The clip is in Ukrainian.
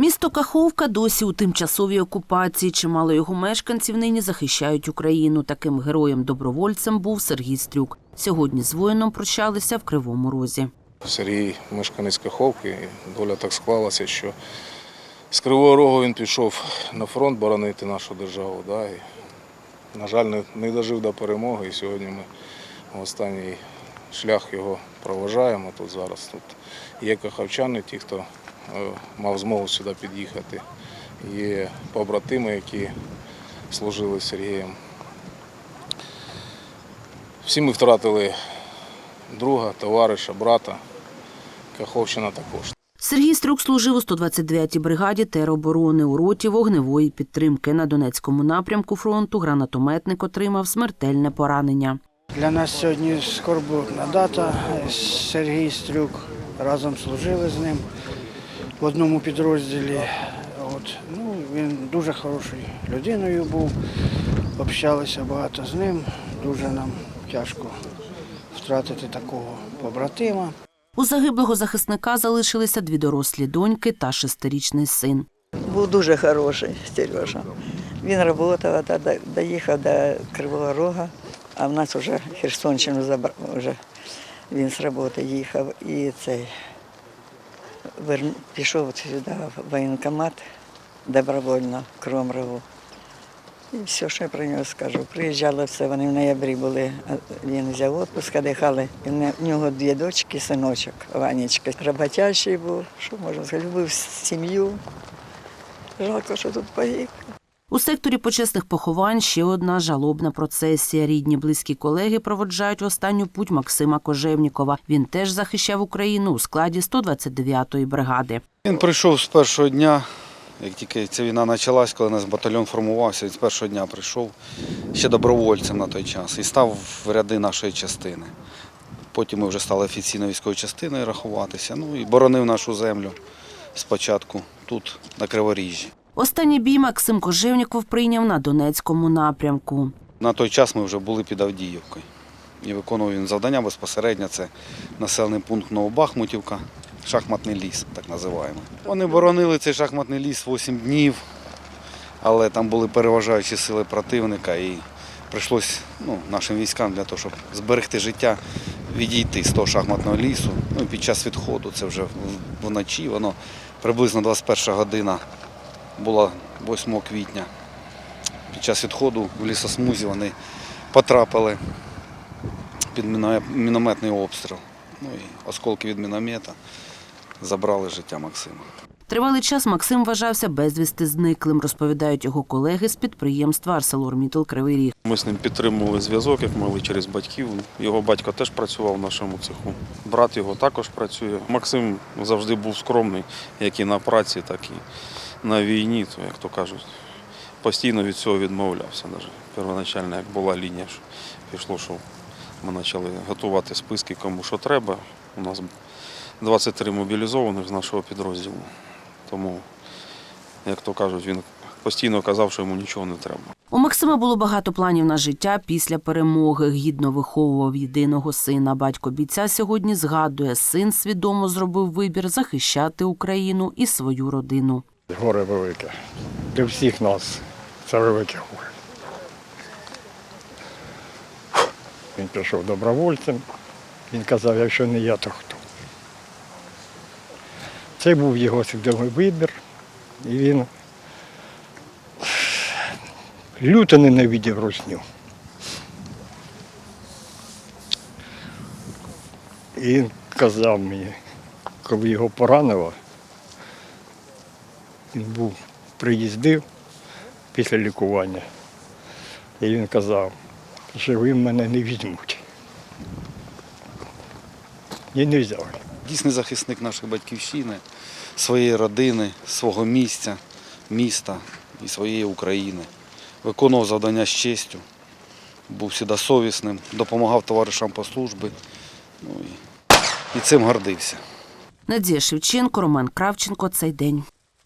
Місто Каховка досі у тимчасовій окупації. Чимало його мешканців нині захищають Україну. Таким героєм-добровольцем був Сергій Стрюк. Сьогодні з воїном прощалися в Кривому Розі. Сергій мешканець Каховки. Доля так склалася, що з Кривого Рогу він пішов на фронт боронити нашу державу. І, на жаль, не, не дожив до перемоги. І сьогодні ми останній шлях його проважаємо тут зараз. Тут є каховчани, ті, хто мав змогу сюди під'їхати. Є побратими, які служили з Сергієм. Всі ми втратили друга, товариша, брата. Каховщина також. Сергій Стрюк служив у 129-й бригаді тероборони у роті вогневої підтримки. На Донецькому напрямку фронту гранатометник отримав смертельне поранення. Для нас сьогодні скорботна дата. Сергій Стрюк разом служили з ним в одному підрозділі. От. Ну, він дуже хорошою людиною був, общалися багато з ним. Дуже нам тяжко втратити такого побратима. У загиблого захисника залишилися дві дорослі доньки та шестирічний син. Був дуже хороший Сережа. Він працював, та доїхав до Кривого Рога, а в нас вже Херсонщину забрав, вже він з роботи їхав і цей пішов сюди в воєнкомат добровольно, в Кривому І все, що я про нього скажу. Приїжджали все, вони в ноябрі були, він взяв відпуск, дихали. І в нього дві дочки, синочок, Ванечка. Роботящий був, що можна сказати, любив сім'ю. Жалко, що тут поїхав. У секторі почесних поховань ще одна жалобна процесія. Рідні близькі колеги проводжають в останню путь Максима Кожевнікова. Він теж захищав Україну у складі 129-ї бригади. Він прийшов з першого дня, як тільки ця війна почалась, коли наш батальйон формувався, він з першого дня прийшов ще добровольцем на той час і став в ряди нашої частини. Потім ми вже стали офіційною військовою частиною рахуватися. Ну і боронив нашу землю спочатку тут, на Криворіжжі. Останній бій Максим Кожевніков прийняв на Донецькому напрямку. На той час ми вже були під Авдіївкою. І виконував він завдання безпосередньо. Це населений пункт Новобахмутівка, шахматний ліс, так називаємо. Вони боронили цей шахматний ліс 8 днів, але там були переважаючі сили противника і прийшлось ну, нашим військам для того, щоб зберегти життя, відійти з того шахматного лісу. Ну, під час відходу, це вже вночі, воно приблизно 21 година була 8 квітня під час відходу в лісосмузі вони потрапили під мінометний обстріл. Ну і осколки від міномета забрали життя Максима. Тривалий час Максим вважався безвісти зниклим, розповідають його колеги з підприємства «Арселормітл Кривий Ріг». Ми з ним підтримували зв'язок, як могли через батьків. Його батько теж працював в нашому цеху. Брат його також працює. Максим завжди був скромний, як і на праці, так і на війні, то, як то кажуть, постійно від цього відмовлявся. Навіть первоначально, як була лінія, що пішло, що ми почали готувати списки, кому що треба. У нас 23 мобілізованих з нашого підрозділу. Тому, як то кажуть, він постійно казав, що йому нічого не треба. У Максима було багато планів на життя після перемоги. Гідно виховував єдиного сина. Батько бійця сьогодні згадує, син свідомо зробив вибір захищати Україну і свою родину. Горе велике. Для всіх нас це велике горе. Він пішов добровольцем. Він казав, якщо не я, то хто. Це був його свідомий вибір. І він люто ненавидів русню. І він казав мені, коли його поранило, він був, приїздив після лікування. І він казав, що ви мене не візьмуть. І не взяли. Дійсний захисник нашої батьківщини, своєї родини, свого місця, міста і своєї України. Виконував завдання з честю, був завжди совісним, допомагав товаришам по службі. Ну, і, і цим гордився. Надія Шевченко, Роман Кравченко. Цей день.